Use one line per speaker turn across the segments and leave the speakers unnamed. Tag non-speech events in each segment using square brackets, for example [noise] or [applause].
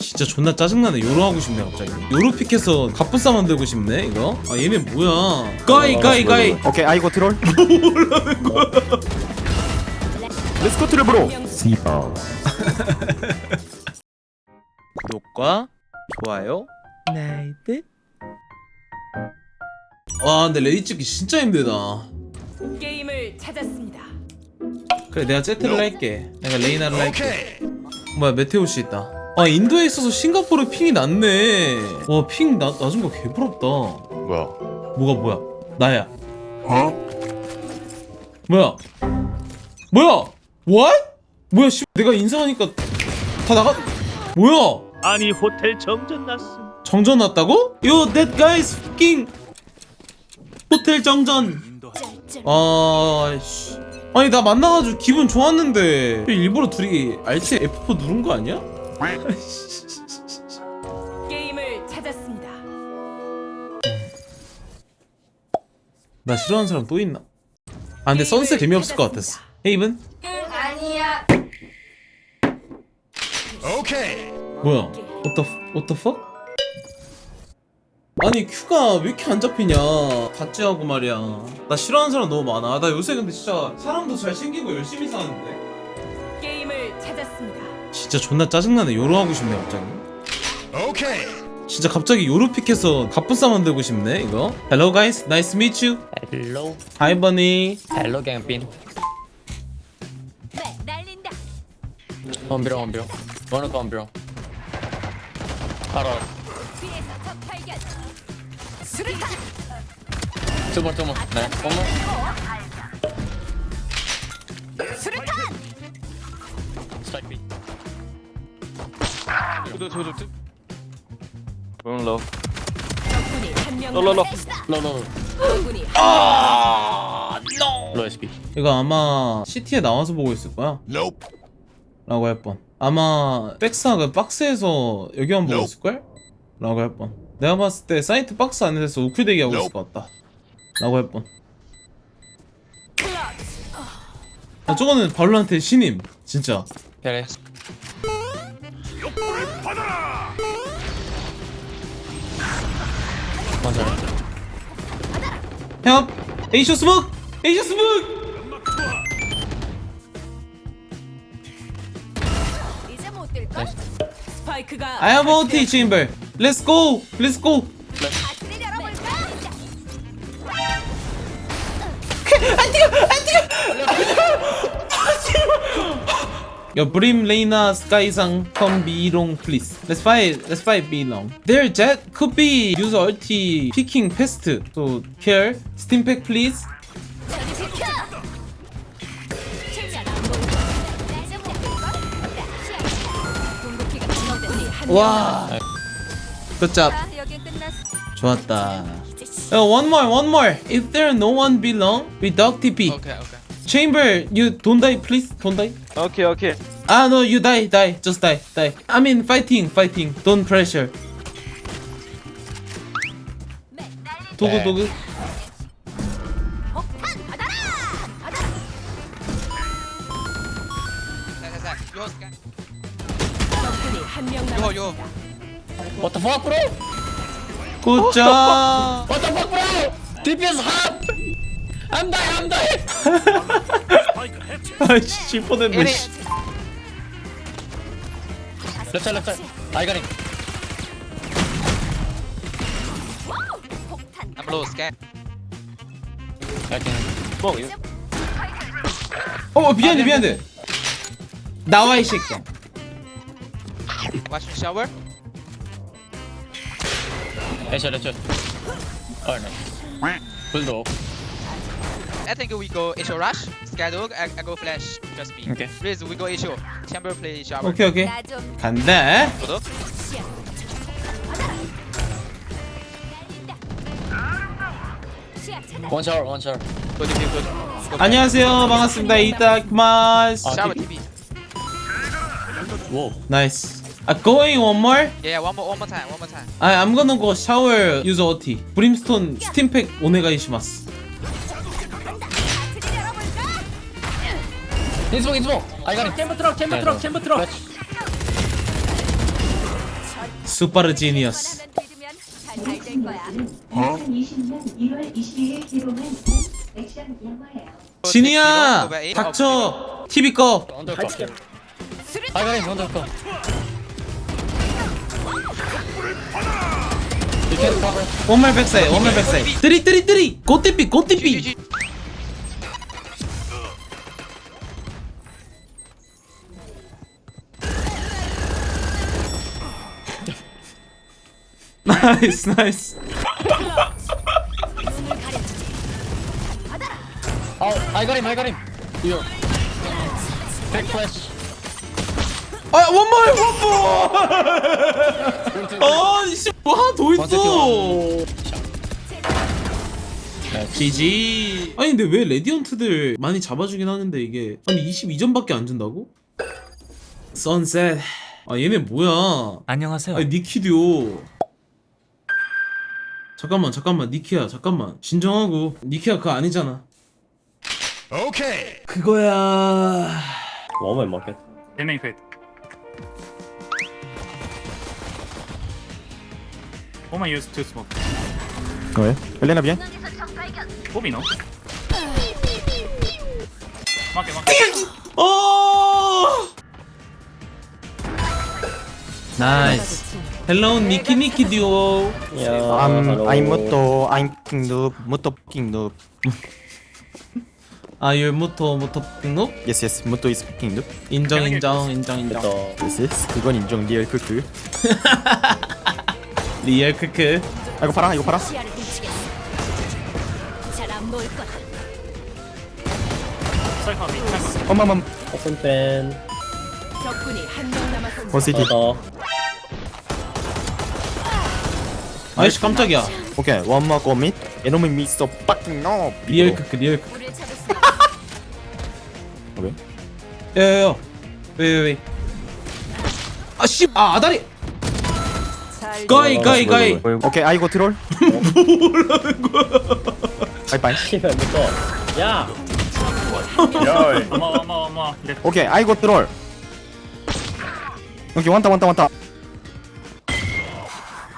진짜 존나 짜증나네. 요로 하고 싶네 갑자기. 요로 픽해서 갑분싸 만들고 싶네 이거? 아 얘네 뭐야? 가이 가이 가이.
오케이 아이고 트롤 [laughs] 뭐라는 거야? 렛츠고 트래블로 씨발
구독과 좋아요. 나이트 와 근데 레이 찍기 진짜 힘들다.
게임을 찾았습니다.
그래 내가 제트를 할게. 내가 레이나를 할게. 뭐야 메테오 씨 있다 아 인도에 있어서 싱가포르 핑이 낮네. 와핑 낮은 거 개부럽다.
뭐야?
뭐가 뭐야? 나야. 뭐야? 뭐야? What? 뭐야 씨. 내가 인사하니까 다 나가 뭐야?
아니 호텔 정전 났음.
정전 났다고? Yo that guy is fucking 호텔 정전. 아 씨. 아니 나 만나가지고 기분 좋았는데. 일부러 둘이 알트 F4 누른 거 아니야?
게임을 찾았습니다.
나 싫어하는 사람 또 있나? 아 근데 선셋 재미없을 것 같았어 헤이븐?
아니야.
뭐야 what the, what the fuck? 아니 큐가 왜 이렇게 안 잡히냐 같지하고 말이야 나 싫어하는 사람 너무 많아 나 요새 근데 진짜 사람도 잘 챙기고 열심히 사는데. 진짜 존나 짜증나네. 요로 하고 싶네 갑자기. 진짜 갑자기 요로 픽해서 갑분싸 만들고 싶네 이거. Hello guys, nice to meet you.
헬로
Hi bunny
헬로 갱빈
날린다.
원비로 원비로 원어 원비로 알아
뒤에서 적 발견. 수류탄.
두번 두번 네 원모
수류탄. 적군이 한명
롤 롤 롤.
남았습니다.
로로로
적군이
로 SP
이거 아마 CT에 나와서 보고 있을 거야. 라고 할 뻔. 아마 백사가 박스에서 여기만 보고 있을 걸? 라고 할 뻔. 내가 봤을 때 사이트 박스 안에서 우클 대기 하고 있을 것 같다. 라고 할 뻔. 아, 저거는 발로한테 신임. 진짜.
먼
형 에이쇼 스모크 에이쇼 스모크
이제 못? 스파이크가
I have OT chamber. Let's go. Let's go.
파티를 열어볼까? [laughs]
Yo, Brim, Lena, Skysang, come B long, please. Let's fight. Let's fight B long. Their jet could be use ulti picking pest. So care. Steam pack, please. 와. Good job. 좋았다. Yo, one more, one more. If there no one belong, we dog TP.
Okay, okay.
Chamber, you don't die, please. Don't die.
Okay, okay.
Ah, no, you die, die. Just die, die. I mean, fighting, fighting. Don't pressure. 도구, 도구.
적군이 한명
yo.
What the fuck bro
Good job.
What the fuck bro DPS half I'm dying I'm dying
아이씨, 질 뻔했네. 씨.
left side left side I got him
폭탄.
I'm low, scan.
I can
어, 미안해, 미안해. 나와, 이 새끼야.
Headshot Oh no Full door
I think we go Isho rush. Skydog, I, I go flash. Just me.
Okay.
Please, we go Isho. Chamber play shower.
오케이, 오케이.
나좀
간다.
차단.
One shower one shower
Good, good, good. Go
안녕하세요. 반갑습니다. 이따키마스.
아,
Shower.
TP. Whoa
나이스. 아, going one more?
Yeah, yeah, one more, one more time, one more time.
아, I'm gonna go shower use OT. 브림스톤 스팀팩 오네가이시마스.
I got him
캠프 트럭 캠프 트럭 캠프 트럭.
슈퍼 지니어스.
하나만 믿으면 잘될 거야.
2020년 1월 22일 개봉한 액션 영화예요.
진이야. 닥쳐! TV 꺼.
아이가림 언더커 You can cover
원말 백사이 원말 백사이 뜨리 뜨리 뜨리! 고띠삐 고띠삐 나이스 나이스.
Oh, I got him, I got him. Big flash.
아 원말 원말 아이씨 뭐 하나 더 있어 GG 아니 근데 왜 레디언트들 많이 잡아주긴 하는데 이게 아니 22점밖에 안 준다고? 선셋 아 얘네 뭐야
안녕하세요.
아니 니키듀오 잠깐만 잠깐만 니키야 잠깐만 진정하고 니키야 그거 아니잖아 오케이 그거야
market.
헬맹 페이트. Woman used to smoke.
Ouais. Elena, viens.
Bobby, non Manqué, manqué.
어 나이스 헬로 니키 니키 듀오
Yeah.
I'm,
hello.
I'm Moto, I'm King Noob, Moto King Noob.
아 율 무토 무토 pik노
Yes, yes, Moto is King Noob.
인정 인정 인정 인정
또
Yes, yes. 그건 인정, 리얼 크크. [laughs]
리얼 크크
아, 이거 봐라, 이거 봐라.
시야를 훔치겠어. 잘안 보일 거야.
open pen.
적군이 한 명 남았습니다.
원시티.
더.
아이씨 깜짝이야
오케이, one more go mid. Enemy mid so fucking no.
리얼 크크 리얼 크크
우리를 잡았습니다.
오케이.
야야야 왜왜왜 아씨 아 아다리
잘
가이 가이 가이
오케이, 아이고 트롤. 뭐라는 거야? 바이바이.
시간. 야. [laughs]
어머, 어머, 어머. 네.
오케이, 아이고 트롤. 오케이, 왔다, 왔다, 왔다.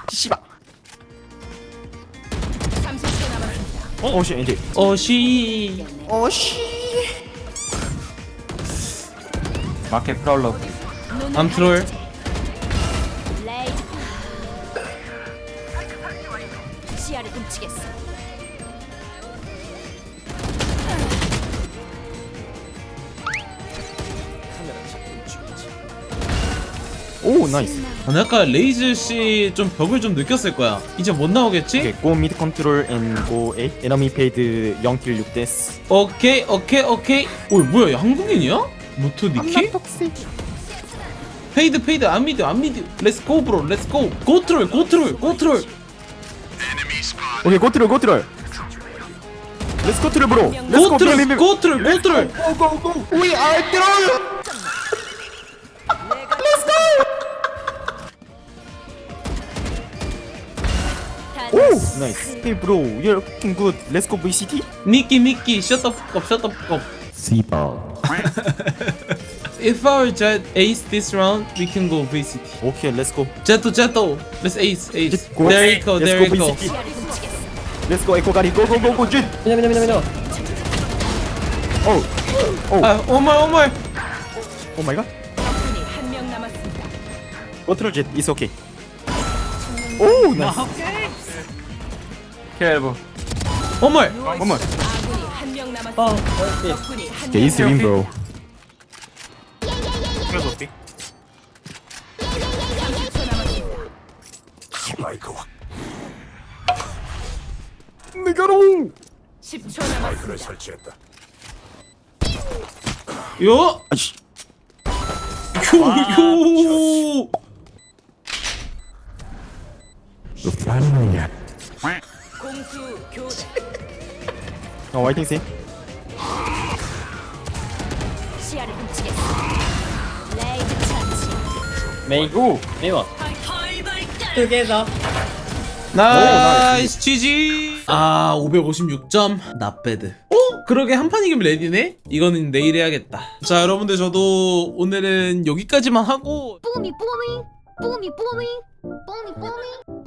씨발.
남았습니다.
오씨, 인디.
어시
오씨. 마켓.
눈을
암트롤
오, 나이스.
아, 아까 레이즈 씨 좀 벽을 좀 느꼈을 거야 이제 못 나오겠지?
오케이, mid control and go A. Enemy paid 0킬 6데스.
오케이 오케이 오케이 오 뭐야 얘 한국인이야? 무토 니키? 페이드 페이드 안미드 안미드 렛츠 고 브로 렛츠 고 고트롤 고트롤 고트롤
오케이, go 트롤, go 트롤. Let's go 트롤, bro. Let's go,
고트롤. 고트롤 고트롤
Go, go, go. We are troll. 오, 나이스. Hey bro, you're looking good. Let's go VCT.
니키 니키 셧업 업 셧업 업
씨발. [laughs]
If our jet ace this round, we can go VCT.
Okay, let's go.
Jetto, Jetto, let's ace, ace.
Go.
There you go,
Let's
there
go
you go.
VCT.
시야를 훔치겠어.
Let's go 에코 가리. Go, go, go, go, jet.
미녀 미녀 미녀 미녀.
Oh,
아, 오말, 오말.
oh my god.
적군이 한 명 남았습니다.
Go through jet. It's okay. Oh, nice.
오말.
어머.
아군이 한 명 남았습니다.
어.
적군이 한
어때?
30초 남았습니다.
내가로.
10초 남았습니다.
요,
아씨.
요, 요.
공수 교대.
어, 화이팅 쌤.
시야를 훔치겠어. 레이드 차치.
메이. 오. 메이와. Together.
나이스 GG. 아, 556점. 나배드. 어? 그러게 한 판 이기면 레디네? 이거는 내일 해야겠다. 자, 여러분들 저도 오늘은 여기까지만 하고
뿜이 뿜이 뿜이 뿜이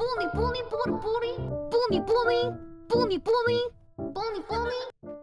boomy, boomy, booty, booty, boomy, boomy, boomy, boomy, boomy, boomy.